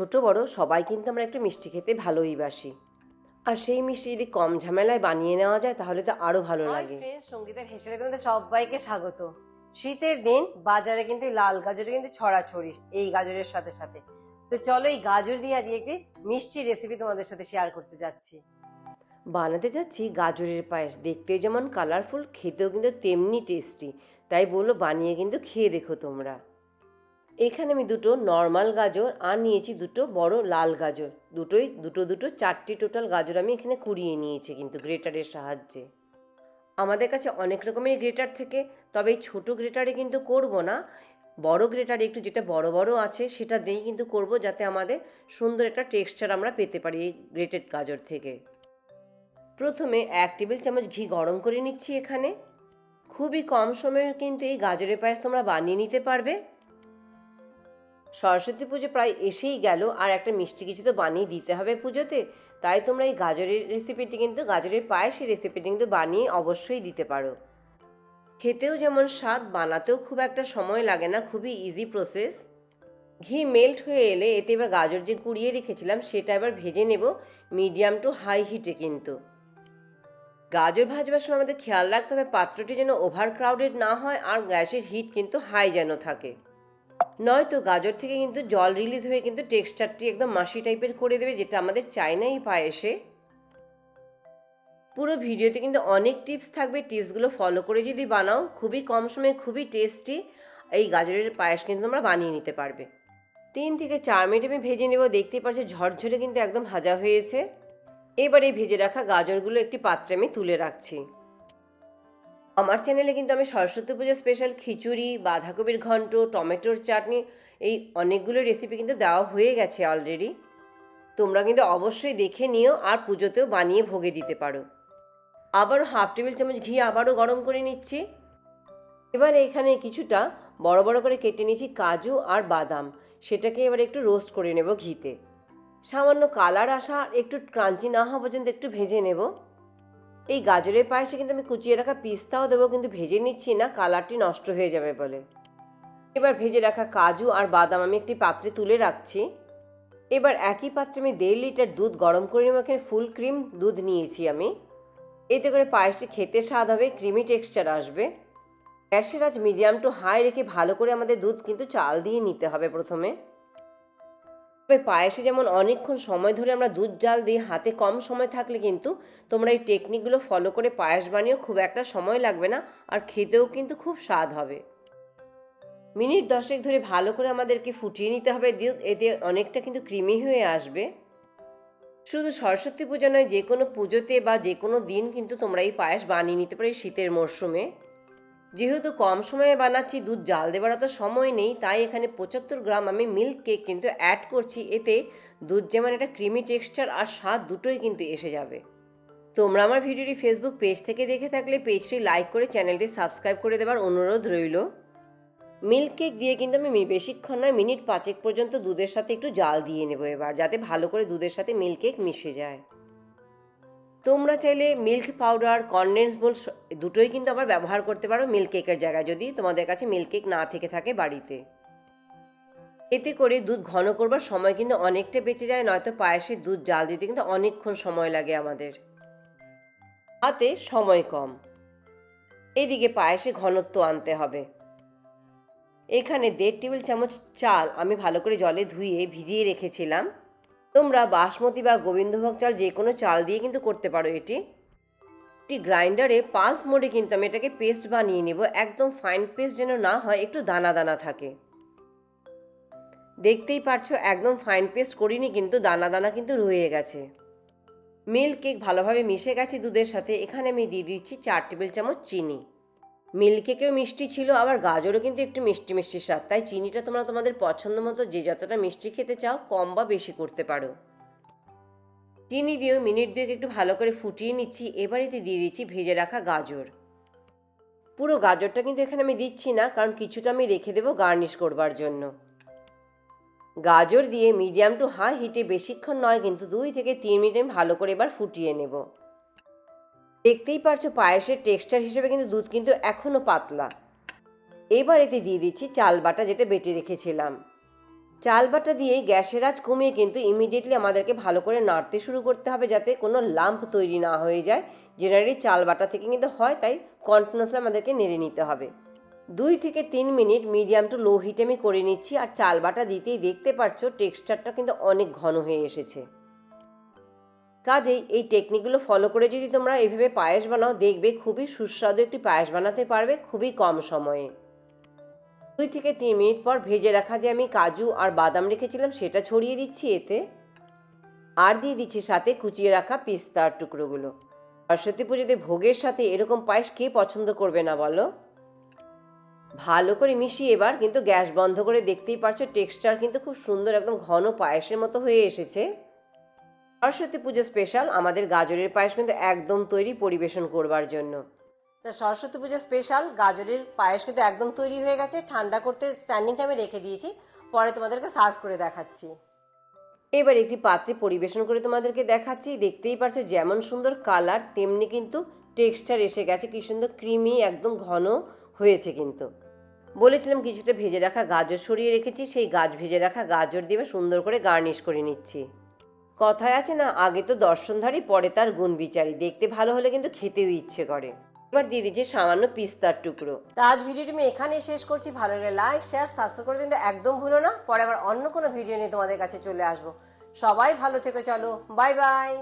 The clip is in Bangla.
ছোট বড় সবাই কিন্তু আমরা একটু মিষ্টি খেতে ভালোই বাসি। আর সেই মিষ্টি যদি কম ঝামেলায় বানিয়ে নেওয়া যায় তাহলে তো আরও ভালো লাগে। সঙ্গীতের হেসেলে তোমাদের সবাইকে স্বাগত। শীতের দিন বাজারে কিন্তু লাল গাজরে কিন্তু ছড়াছড়ি এই গাজরের সাথে সাথে। তো চলো এই গাজর দিয়ে আজকে একটি মিষ্টি রেসিপি তোমাদের সাথে শেয়ার করতে যাচ্ছি। বানাতে যাচ্ছি গাজরের পায়েস। দেখতে যেমন কালারফুল খেতেও কিন্তু তেমনি টেস্টি তাই বলল বানিয়ে কিন্তু খেয়ে দেখো তোমরা। এখানে আমি দুটো নর্মাল গাজর আর নিয়েছি দুটো বড় লাল গাজর। দুটোই, দুটো দুটো, চারটি টোটাল গাজর আমি এখানে কুড়িয়ে নিয়েছি কিন্তু গ্রেটারের সাহায্যে। আমাদের কাছে অনেক রকমের গ্রেটার থেকে, তবে এই ছোটো গ্রেটারে কিন্তু করব না। বড় গ্রেটারে একটু যেটা বড় বড় আছে সেটা দিয়েই কিন্তু করব যাতে আমাদের সুন্দর একটা টেক্সচার আমরা পেতে পারি এই গ্রেটেড গাজর থেকে। প্রথমে এক টেবিল চামচ ঘি গরম করে নিচ্ছি এখানে। খুবই কম সময়ে কিন্তু এই গাজরের পায়েস তোমরা বানিয়ে নিতে পারবে। সরস্বতী পুজো প্রায় এসেই গেল, আর একটা মিষ্টি কিছু তো বানিয়ে দিতে হবে পুজোতে। তাই তোমরা এই গাজরের রেসিপিটি কিন্তু, গাজরের পায়েসের রেসিপিটি কিন্তু বানিয়ে অবশ্যই দিতে পারো। খেতেও যেমন স্বাদ, বানাতেও খুব একটা সময় লাগে না, খুবই ইজি প্রসেস ঘি মেল্ট হয়ে এলে এতে এবার গাজর যে কুড়িয়ে রেখেছিলাম, সেটা এবার ভেজে নেব মিডিয়াম টু হাই হিটে কিন্তু। গাজর ভাজবার সময় আমাদের খেয়াল রাখতে হবে, পাত্রটি যেন ওভার ক্রাউডেড না হয়, আর গ্যাসের হিট কিন্তু হাই যেন থাকে। নয়তো গাজর থেকে কিন্তু জল রিলিজ হয়ে কিন্তু টেক্সচারটি একদম মাসি টাইপের করে দেবে, যেটা আমাদের চাই না এই পায়েসে। পুরো ভিডিওতে কিন্তু অনেক টিপস থাকবে টিপসগুলো ফলো করে যদি বানাও, খুবই কম সময়ে খুবই টেস্টি এই গাজরের পায়েস কিন্তু তোমরা বানিয়ে নিতে পারবে। তিন থেকে চার মিনিট আমি ভেজে নেব, দেখতেই পাচ্ছ ঝরঝরে কিন্তু একদম ভাজা হয়েছে। এবার এই ভেজে রাখা গাজরগুলো একটি পাত্রে আমি তুলে রাখছি। আমার চ্যানেলে কিন্তু আমি সরস্বতী পুজো স্পেশাল খিচুড়ি, বাঁধাকপির ঘন্ট, টমেটোর চাটনি, এই অনেকগুলো রেসিপি কিন্তু দেওয়া হয়ে গেছে অলরেডি তোমরা কিন্তু অবশ্যই দেখে নিও আর পুজোতেও বানিয়ে ভোগে দিতে পারো। আবারও হাফ টেবিল চামচ ঘি আবারও গরম করে নিচ্ছি। এবার এখানে কিছুটা বড় বড় করে কেটে নিয়েছি কাজু আর বাদাম। সেটাকে এবার একটু রোস্ট করে নেব ঘিতে। সামান্য কালার আসা একটু ক্রাঞ্চি না হওয়া পর্যন্ত একটু ভেজে নেব। এই গাজরের পায়েসে কিন্তু আমি কুচিয়ে রাখা পিস্তাও দেবো, কিন্তু ভেজে নিচ্ছি না, কালারটি নষ্ট হয়ে যাবে বলে। এবার ভেজে রাখা কাজু আর বাদাম আমি একটি পাত্রে তুলে রাখছি। এবার একই পাত্রে আমি দেড় লিটার দুধ, গরম করে নেব এখানে ফুল ক্রিম দুধ নিয়েছি আমি। এতে করে পায়েসটি খেতে স্বাদ হবে, ক্রিমি টেক্সচার আসবে। গ্যাসের আজ মিডিয়াম টু হাই রেখে ভালো করে আমাদের দুধ কিন্তু চাল দিয়ে নিতে হবে প্রথমে। তবে পায়েসে যেমন অনেকক্ষণ সময় ধরে আমরা দুধ, জাল দিই হাতে কম সময় থাকলে কিন্তু তোমরা এই টেকনিকগুলো ফলো করে পায়েস বানিয়েও খুব একটা সময় লাগবে না আর খেতেও কিন্তু খুব স্বাদ হবে। মিনিট দশেক ধরে ভালো করে আমাদেরকে ফুটিয়ে নিতে হবে দুধ, এতে অনেকটা কিন্তু ক্রিমি হয়ে আসবে। শুধু সরস্বতী পূজা নয় যে কোনো পুজোতে বা যে কোনো দিন কিন্তু তোমরা এই পায়েস বানিয়ে নিতে পারো শীতের মরশুমে। যেহেতু কম সময়ে বানাচ্ছি, দুধ জাল দেবার অত সময় নেই, তাই এখানে পঁচাত্তর গ্রাম আমি মিল্ক কেক কিন্তু অ্যাড করছি। এতে দুধ যেমন একটা ক্রিমি টেক্সচার আর স্বাদ দুটোই কিন্তু এসে যাবে। তোমরা আমার ভিডিওটি ফেসবুক পেজ থেকে দেখে থাকলে পেজটি লাইক করে চ্যানেলটি সাবস্ক্রাইব করে দেওয়ার অনুরোধ রইল। মিল্ক কেক দিয়ে কিন্তু আমি বেশিক্ষণ নয়, মিনিট পাঁচেক পর্যন্ত দুধের সাথে একটু জাল দিয়ে নেব এবার, যাতে ভালো করে দুধের সাথে মিল্ক কেক মিশে যায়। তোমরা চাইলে মিল্ক পাউডার কনডেন্স বোল দুটোই কিন্তু আবার ব্যবহার করতে পারো মিল্ক কেকের জায়গায় যদি তোমাদের কাছে মিল্ক কেক না থেকে থাকে বাড়িতে। এতে করে দুধ ঘন করবার সময় কিন্তু অনেকটা বেঁচে যায়, নয়তো পায়েসে দুধ জাল দিতে কিন্তু অনেকক্ষণ সময় লাগে আমাদের। হাতে সময় কম। এদিকে পায়েসে ঘনত্ব আনতে হবে। এখানে দেড় টেবিল চামচ চাল আমি ভালো করে জলে ধুয়ে ভিজিয়ে রেখেছিলাম। তোমরা বাসমতি বা গোবিন্দভোগ চাল যে কোনো চাল দিয়ে কিন্তু করতে পারো এটি। একটি গ্রাইন্ডারে পালস মোডে কিন্তু আমি এটাকে পেস্ট বানিয়ে নেব, একদম ফাইন পেস্ট যেন না হয়, একটু দানা দানা থাকে। দেখতেই পারছ, একদম ফাইন পেস্ট করিনি কিন্তু দানা দানা কিন্তু রয়ে গেছে। মিল্ক কেক ভালোভাবে মিশে গেছে দুধের সাথে, এখানে আমি দিয়ে দিচ্ছি চার টেবিল চামচ চিনি। মিল্ক কেকেও মিষ্টি ছিল, আবার গাজরও কিন্তু একটু মিষ্টি মিষ্টি স্বাদ। তাই চিনিটা তোমরা তোমাদের পছন্দ মতো যে যতটা মিষ্টি খেতে চাও, কম বা বেশি করতে পারো। চিনি দিয়েও মিনিট দুয়েক একটু ভালো করে ফুটিয়ে নিচ্ছি, এবার এতে দিয়ে দিচ্ছি ভেজে রাখা গাজর। পুরো গাজরটা কিন্তু এখানে আমি দিচ্ছি না, কারণ কিছুটা আমি রেখে দেবো গার্নিশ করবার জন্য। গাজর দিয়ে মিডিয়াম টু হাই হিটে বেশিক্ষণ নয়, কিন্তু দুই থেকে তিন মিনিট আমি ভালো করে এবার ফুটিয়ে নেব। দেখতেই পারছ পায়েসের টেক্সচার হিসেবে কিন্তু দুধ কিন্তু এখনও পাতলা। এবার এতে দিয়ে দিচ্ছি চাল বাটা যেটা বেটে রেখেছিলাম। চাল বাটা দিয়ে গ্যাসের আঁচ কমিয়ে কিন্তু ইমিডিয়েটলি আমাদেরকে ভালো করে নাড়তে শুরু করতে হবে যাতে কোনো লাম্প তৈরি না হয়ে যায়। জেনারেলি চাল বাটা থেকে কিন্তু হয়, তাই কন্টিনিউসলি আমাদেরকে নেড়ে নিতে হবে। দুই থেকে তিন মিনিট মিডিয়াম টু লো হিটে আমি করে নিচ্ছি আর চাল বাটা দিতেই দেখতে পাচ্ছ টেক্সচারটা কিন্তু অনেক ঘন হয়ে এসেছে। কাজেই এই টেকনিকগুলো ফলো করে যদি তোমরা এইভাবে পায়েস বানাও, দেখবে খুবই সুস্বাদু একটি পায়েস বানাতে পারবে খুবই কম সময়ে। দুই থেকে তিন মিনিট পর ভেজে রাখা যে আমি কাজু আর বাদাম রেখেছিলাম, সেটা ছড়িয়ে দিচ্ছি এতে। আর দিয়ে দিচ্ছি সাথে কুচিয়ে রাখা পিস্তার টুকরোগুলো। সরস্বতী পুজোতে ভোগের সাথে এরকম পায়েস কে পছন্দ করবে না বলো? ভালো করে মিশিয়ে এবার কিন্তু গ্যাস বন্ধ করে দেখতেই পারছ টেক্সচার কিন্তু খুব সুন্দর, একদম ঘন পায়েসের মতো হয়ে এসেছে। সরস্বতী পুজো স্পেশাল আমাদের গাজরের পায়েস কিন্তু একদম তৈরি পরিবেশন করবার জন্য। তা সরস্বতী পুজো স্পেশাল গাজরের পায়েস কিন্তু একদম তৈরি হয়ে গেছে ঠান্ডা করতে স্ট্যান্ডিং টাইমে রেখে দিয়েছি পরে তোমাদেরকে সার্ভ করে দেখাচ্ছি। এবার একটি পাত্রে পরিবেশন করে তোমাদেরকে দেখাচ্ছি দেখতেই পারছ যেমন সুন্দর কালার তেমনি কিন্তু টেক্সচার এসে গেছে কি সুন্দর ক্রিমি একদম ঘন হয়েছে কিন্তু। বলেছিলাম কিছুটা ভেজে রাখা গাজর সরিয়ে রেখেছি সেই গাছ ভেজে রাখা গাজর দিয়ে সুন্দর করে গার্নিশ করে নিচ্ছি। কথায় আছে না, আগে তো দর্শনধারী, পরে তার গুণ বিচারি দেখতে ভালো হলে কিন্তু খেতেও ইচ্ছে করে। এবার দিয়ে দিচ্ছি সামান্য পিস্তার টুকরো। তা আজ ভিডিওটি আমি এখানে শেষ করছি। ভালো লাগে লাইক শেয়ার সাবস্ক্রাইব করে কিন্তু একদম ভুলো না। পরে আবার অন্য কোনো ভিডিও নিয়ে তোমাদের কাছে চলে আসব। সবাই ভালো থেকে, চলো। Bye bye